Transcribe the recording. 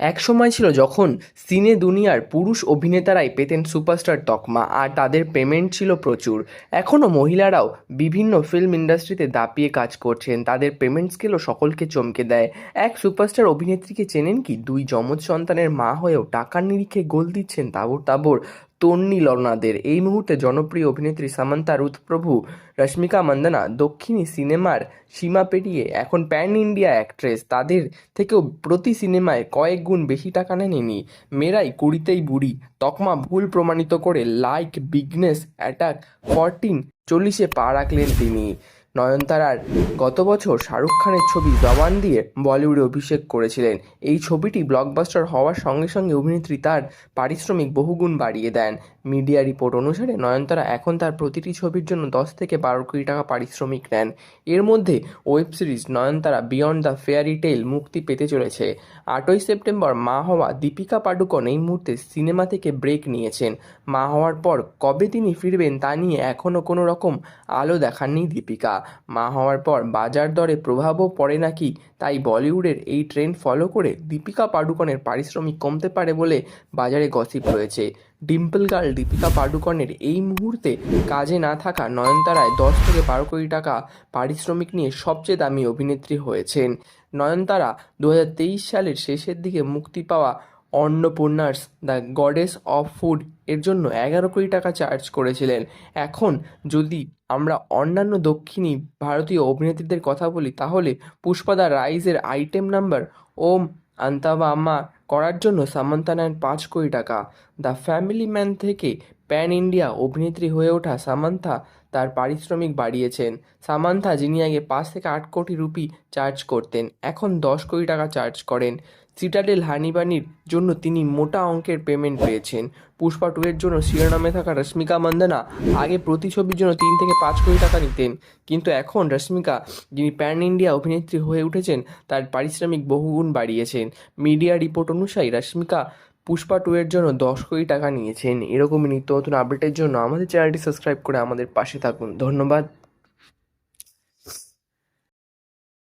এক সময় ছিল যখন সিনে দুনিয়ার পুরুষ অভিনেতারাই পেতেন সুপারস্টার তকমা, আর তাদের পেমেন্ট ছিল প্রচুর। এখনও মহিলারাও বিভিন্ন ফিল্ম ইন্ডাস্ট্রিতে দাপিয়ে কাজ করছেন। তাদের পেমেন্ট স্কেলও সকলকে চমকে দেয়। এক সুপারস্টার অভিনেত্রীকে চেনেন কি? দুই যমজ সন্তানের মা হয়েও টাকার নিরিখে গোল দিচ্ছেন তাবর তাবর তন্নি লরনাদের এই মুহূর্তে জনপ্রিয় অভিনেত্রী সামান্তা রুথপ্রভু, রশ্মিকা মন্দনা, দক্ষিণী সিনেমার সীমা পেরিয়ে এখন প্যান ইন্ডিয়া অ্যাক্ট্রেস। তাদের থেকেও প্রতি সিনেমায় কয়েক গুণ বেশি টাকা নেন ইনি। মেয়েরাই কুড়িতেই বুড়ি। তকমা ভুল প্রমাণিত করে লাইক, বিগনেস, অ্যাটাক, ফরটিন, চল্লিশে পা রাখলেন তিনি। নয়নতারার গত বছর শাহরুখ খানের ছবি জওয়ান দিয়ে বলিউডে অভিষেক করেছিলেন। এই ছবিটি ব্লকবাস্টার হওয়ার সঙ্গে সঙ্গে অভিনেত্রী তার পারিশ্রমিক বহুগুণ বাড়িয়ে দেন। মিডিয়া রিপোর্ট অনুসারে নয়নতারা এখন তার প্রতিটি ছবির জন্য দশ থেকে বারো কোটি টাকা পারিশ্রমিক নেন। এর মধ্যে web series Nayanthara beyond the fairy tale মুক্তি পেতে চলেছে। আটই সেপ্টেম্বর মা হওয়া দীপিকা পাডুকোন এই মুহূর্তে সিনেমা থেকে ব্রেক নিয়েছেন। মা হওয়ার পর কবে তিনি ফিরবেন তা নিয়ে এখনও কোনো রকম আলো দেখাননি দীপিকা। মা হওয়ার পর বাজার দরে প্রভাবও পড়ে নাকি? তাই বলিউডের এই ট্রেন্ড ফলো করে দীপিকা পাডুকোনের পারিশ্রমিক কমতে পারে বলে বাজারে গসিপ রয়েছে। ডিম্পল গার্ল দীপিকা পাডুকনের এই মুহূর্তে কাজে না থাকা নয়নতারায় দশ থেকে বারো কোটি টাকা পারিশ্রমিক নিয়ে সবচেয়ে দামি অভিনেত্রী হয়েছেন। নয়নতারা দু হাজার তেইশ সালের শেষের দিকে মুক্তি পাওয়া অন্নপূর্ণার্স দ্য গডেস অফ ফুড এর জন্য এগারো কোটি টাকা চার্জ করেছিলেন। এখন যদি আমরা অন্যান্য দক্ষিণী ভারতীয় অভিনেত্রীদের কথা বলি, তাহলে পুষ্পাদা রাইজের আইটেম নাম্বার ওম আন্তাবা আম্মা করার জন্য সামান্তা নেন পাঁচ কোটি টাকা। দ্য ফ্যামিলি ম্যান থেকে প্যান ইন্ডিয়া অভিনেত্রী হয়ে ওঠা সামান্থা তার পারিশ্রমিক বাড়িয়েছেন। সামান্থা, যিনি আগে পাঁচ থেকে আট কোটি রুপি চার্জ করতেন, এখন দশ কোটি টাকা চার্জ করেন। সিটাডেল হানিবানির জন্য তিনি মোটা অঙ্কের পেমেন্ট পেয়েছেন। পুষ্পা টু এর জন্য শিরোনামে থাকা রশ্মিকা মন্দনা আগে প্রতি ছবির জন্য তিন থেকে পাঁচ কোটি টাকা নিতেন। কিন্তু এখন রশ্মিকা, যিনি প্যান ইন্ডিয়া অভিনেত্রী হয়ে উঠেছেন, তার পারিশ্রমিক বহুগুণ বাড়িয়েছেন। মিডিয়া রিপোর্ট অনুসারে রশ্মিকা পুষ্পা টু এর জন্য দশ কোটি টাকা নিয়েছেন। এরকমই নিত্য নতুন আপডেটের জন্য আমাদের চ্যানেলটি সাবস্ক্রাইব করে আমাদের পাশে থাকুন। ধন্যবাদ।